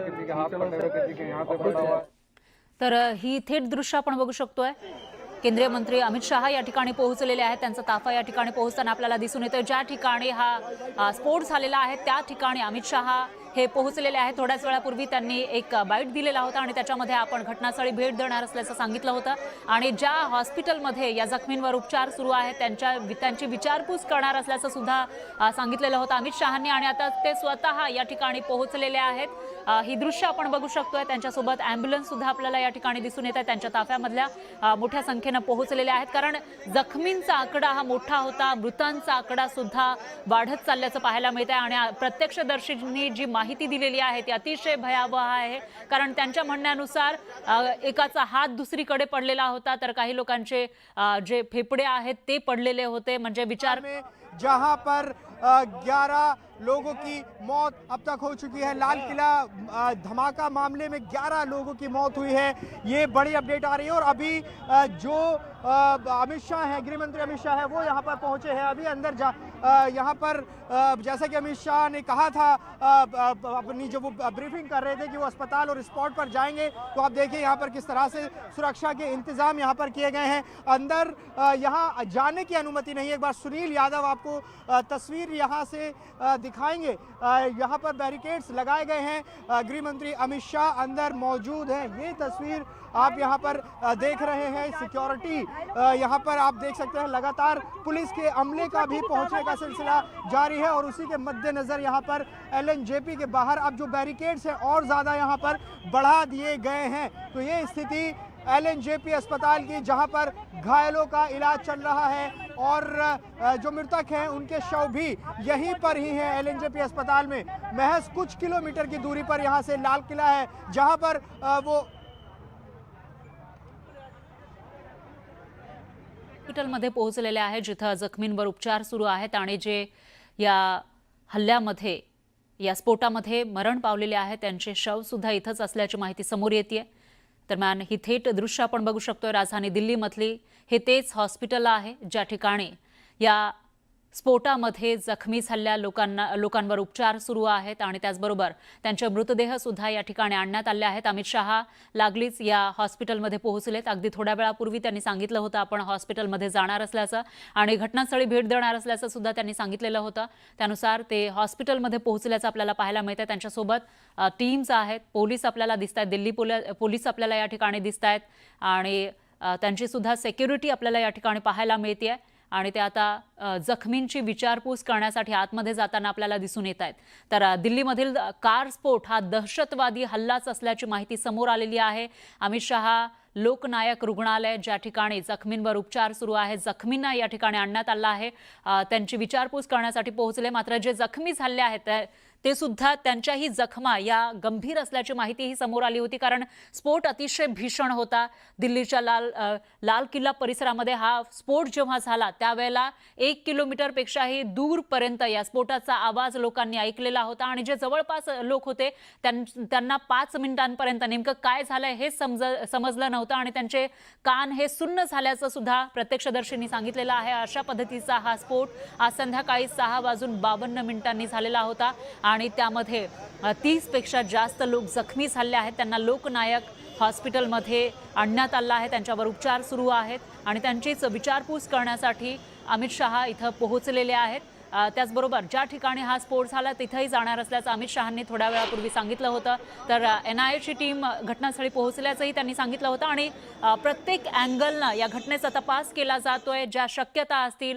किसी के हाथ पड़े हुए किसी के यहाँ पे पड़ा हुआ है. तर ही थेट दृश्य आपण बघू शकतोय. केंद्रीय मंत्री अमित शहा या ठिकाणी पोहोचलेले आहेत. त्यांचा ताफा या ठिकाणी पोहोचताना आपल्याला दिसून येतं ज्या ठिकाणी हा स्फोट झालेला आहे त्या ठिकाणी अमित शहा हे पोहोचलेले आहेत. थोड्याच वेळापूर्वी त्यांनी एक बाईट दिलेला होता आणि त्याच्यामध्ये आपण घटनास्थळी भेट देणार असल्याचं सांगितलं होतं. आणि ज्या हॉस्पिटलमध्ये या जखमींवर उपचार सुरू आहेत त्यांच्या त्यांची विचारपूस करणार असल्याचं सुद्धा सांगितलेलं होतं. अमित शहांनी आणि आता ते स्वतः या ठिकाणी पोहोचलेले आहेत. ही दृश्य आपण बघू शकतोय. त्यांच्यासोबत अँब्युलन्स सुद्धा आपल्याला या ठिकाणी दिसून येत आहे. त्यांच्या ताफ्यामधल्या मोठ्या संख्येनं पोहोचलेल्या आहेत. कारण जखमींचा आकडा हा मोठा होता. मृतांचा आकडा सुद्धा वाढत चालल्याचं पाहायला मिळत आहे आणि प्रत्यक्षदर्शींनी जी माहिती दिलेली आहे ती अतिशय भयावह आहे. कारण त्यांच्या म्हणण्यानुसार एकाचा हात दुसरीकडे पडलेला होता तर काही लोकांचे जे फेफडे आहेत ते पडलेले होते. म्हणजे विचार जहा जहां पर ग्यारह लोगों की मौत अब तक हो चुकी है। लाल किला धमाका मामले में 11 लोगों की मौत हुई है। ये बड़ी अपडेट आ रही है और अभी जो अमित शाह हैं, गृह मंत्री अमित शाह है, वो यहाँ पर पहुँचे हैं। अभी अंदर जा यहाँ पर जैसा कि अमित शाह ने कहा था अपनी जब वो ब्रीफिंग कर रहे थे कि वो अस्पताल और स्पॉट पर जाएँगे तो आप देखिए यहाँ पर किस तरह से सुरक्षा के इंतज़ाम यहाँ पर किए गए हैं। अंदर यहाँ जाने की अनुमति नहीं एक बार सुनील यादव आपको तस्वीर यहाँ से दिखाएँगे। यहाँ पर बैरिकेड्स लगाए गए हैं। गृह मंत्री अमित शाह अंदर मौजूद हैं। ये तस्वीर आप यहाँ पर देख रहे हैं। सिक्योरिटी यहाँ पर आप देख सकते हैं, लगातार पुलिस के अमले का भी पहुँचने का सिलसिला जारी है और उसी के मद्देनजर यहाँ पर एलएनजेपी के बाहर अब जो बैरिकेड्स हैं और ज़्यादा यहाँ पर बढ़ा दिए गए हैं। तो ये स्थिति एलएनजेपी अस्पताल की जहां पर घायलों का इलाज चल रहा है और जो मृतक हैं उनके शव भी यहीं पर ही हैं एलएनजेपी अस्पताल में। महज कुछ किलोमीटर की दूरी पर यहाँ से लाल किला है जहां पर वो हॉस्पिटलमध्ये पोहोचलेले आहेत जिथं जखमींवर उपचार सुरू आहेत आणि जे या हल्ल्यामध्ये या स्फोटामध्ये मरण पावलेले आहेत त्यांचे शव सुद्धा इथंच असल्याची माहिती समोर येते दरम्यान ही थेट दृश्य आपण बघू शकतो राजधानी दिल्लीमधली. हे तेच हॉस्पिटल आहे ज्या ठिकाणी या स्फोटामध्ये जखमी झालेल्या लोकांना लोकांवर उपचार सुरू आहेत आणि त्याचबरोबर त्यांचे मृतदेह सुद्धा या ठिकाणी आणण्यात आले आहेत. अमित शहा लागलीच या हॉस्पिटलमध्ये पोहोचलेत. अगदी थोड्या वेळापूर्वी त्यांनी सांगितलं होतं आपण हॉस्पिटलमध्ये जाणार असल्याचं आणि घटनास्थळी भेट देणार असल्याचं सुद्धा त्यांनी सांगितलेलं होतं. त्यानुसार ते हॉस्पिटलमध्ये पोहोचल्याचं आपल्याला पाहायला मिळतं त्यांच्यासोबत टीम्स आहेत. पोलीस आपल्याला दिसत आहेत दिल्ली पोला पोलीस आपल्याला या ठिकाणी दिसत आहेत आणि त्यांची सुद्धा सेक्युरिटी आपल्याला या ठिकाणी पाहायला मिळते आहे आणि ते आता जखमींची विचारपूस करण्यासाठी आतमध्ये जाताना आपल्याला दिसून येत आहेत. तर दिल्लीमधील कार स्फोट हा दहशतवादी हल्लाच असल्याची माहिती समोर आलेली आहे. अमित शहा लोकनायक रुग्णालय ज्या ठिकाणी जखमींवर उपचार सुरू आहे जखमींना या ठिकाणी आणण्यात आलं आहे. त्यांची विचारपूस करण्यासाठी पोहोचले. मात्र जे जखमी झाले आहेत ते- सुद्धा त्यांच्याही जखमा या गंभीर असल्याची माहितीही समोर आली होती कारण स्फोट अतिशय भीषण होता. दिल्लीच्या लाल लाल किल्ला परिसरामध्ये हा स्फोट जेव्हा झाला त्यावेळेला एक किलोमीटरपेक्षाही दूरपर्यंत या स्फोटाचा आवाज लोकांनी ऐकलेला होता आणि जे जवळपास लोक होते त्यां- त्यांना पाच मिनिटांपर्यंत नेमकं काय झालंय हे समज समजलं नव्हतं आणि त्यांचे कान हे सुन्न झाल्याचं सुद्धा प्रत्यक्षदर्शींनी सांगितलेलं आहे. अशा पद्धतीचा हा स्फोट आज संध्याकाळी सहा वाजून बावन्न मिनिटांनी झालेला होता. आणि त्यामध्ये तीसपेक्षा जास्त लोक जखमी झाले आहेत. त्यांना लोकनायक हॉस्पिटलमध्ये आणण्यात आलं आहे. त्यांच्यावर उपचार सुरू आहेत. आणि त्यांचीच विचारपूस करण्यासाठी अमित शहा इथं पोहोचलेले आहेत. त्याचबरोबर ज्या ठिकाणी हा स्फोट झाला तिथंही जाणार असल्याचं अमित शहांनी थोड्या वेळापूर्वी सांगितलं होतं. तर एन आय एची टीम घटनास्थळी पोहोचल्याचंही त्यांनी सांगितलं होतं आणि प्रत्येक अँगलनं या घटनेचा तपास केला जातोय. ज्या शक्यता असतील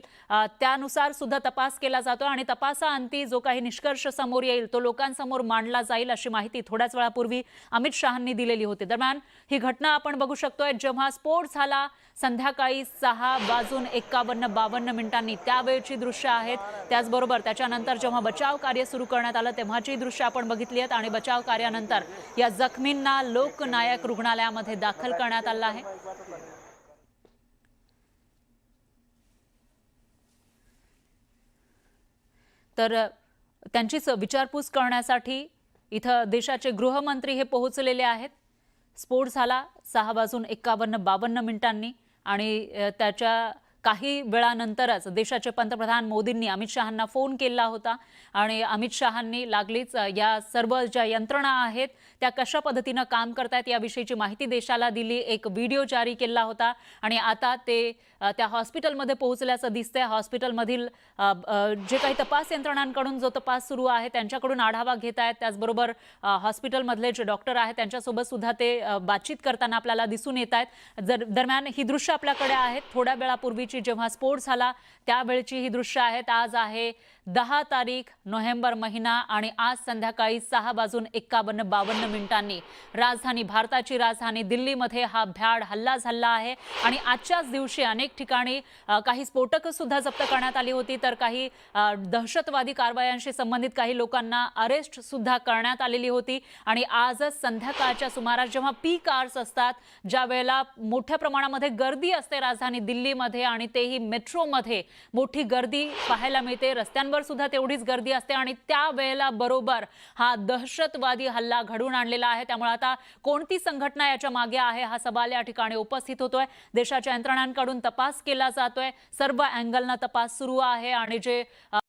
त्यानुसार सुद्धा तपास केला जातो आणि तपासाअंती जो काही निष्कर्ष समोर येईल तो लोकांसमोर मांडला जाईल अशी माहिती थोड्याच वेळापूर्वी अमित शहांनी दिलेली होती. दरम्यान ही घटना आपण बघू शकतोय. जेव्हा स्फोट झाला संध्याकाळी सहा वाजून एकावन्न बावन्न मिनिटांनी त्यावेळची दृश्य आहेत. त्याचबरोबर त्याच्यानंतर जेव्हा बचाव कार्य सुरू करण्यात आलं तेव्हाची दृश्य आपण बघितली आहेत आणि बचाव कार्यानंतर या जखमींना लोकनायक रुग्णालयामध्ये दाखल करण्यात आलं आहे. तर त्यांचीच विचारपूस करण्यासाठी इथं देशाचे गृहमंत्री हे पोहोचलेले आहेत. स्फोट झाला सहा वाजून एक्कावन्न बावन्न मिनिटांनी आणि त्याच्या काही वेळानंतरच देशाचे पंतप्रधान मोदींनी अमित शहांना फोन केला होता आणि अमित शहांनी लागलीच या सर्व ज्या यंत्रणा आहेत त्या कशा पद्धतीनं काम करतायत याविषयीची माहिती देशाला दिली एक व्हिडिओ जारी केला होता आणि आता ते त्या हॉस्पिटलमध्ये पोहोचल्याचं दिसतंय. हॉस्पिटलमधील जे काही तपास यंत्रणांकडून जो तपास सुरू आहे त्यांच्याकडून आढावा घेत आहेत. त्याचबरोबर हॉस्पिटलमधले जे डॉक्टर आहेत त्यांच्यासोबत सुद्धा ते बातचीत करताना आपल्याला दिसून येत आहेत. जर दरम्यान ही दृश्य आपल्याकडे आहेत. थोड्या वेळापूर्वीची जेव्हा स्फोट झाला त्यावेळची ही दृश्य आहेत आज आहे दहा तारीख नोव्हेंबर महिना आणि आज संध्याकाळी सहा वाजून एक्कावन्न बावन्न मिनिटांनी राजधानी भारताची राजधानी दिल्लीमध्ये हा भ्याड हल्ला झाला आहे. आणि आजच्याच दिवशी अनेक ठिकाणी काही स्फोटकं सुद्धा जप्त करण्यात आली होती. तर काही दहशतवादी कारवायांशी संबंधित काही लोकांना अरेस्ट सुद्धा करण्यात आलेली होती. आणि आजच संध्याकाळच्या सुमारास जेव्हा पीक आर्स असतात ज्या वेळेला मोठ्या प्रमाणामध्ये गर्दी असते राजधानी दिल्लीमध्ये आणि तेही मेट्रोमध्ये मोठी गर्दी पाहायला मिळते. रस्त्यांवर सुद्धा तेवढीच गर्दी असते आणि त्या वेळेला बरोबर हा दहशतवादी हल्ला घडून आणलेला आहे. त्यामुळे आता कोणती संघटना याच्या मागे आहे हा सवाल या ठिकाणी उपस्थित होतोय. देशाच्या यंत्रणांकडून तपास केला जातोय. सर्व अँगलनं तपास सुरू आहे आणि जे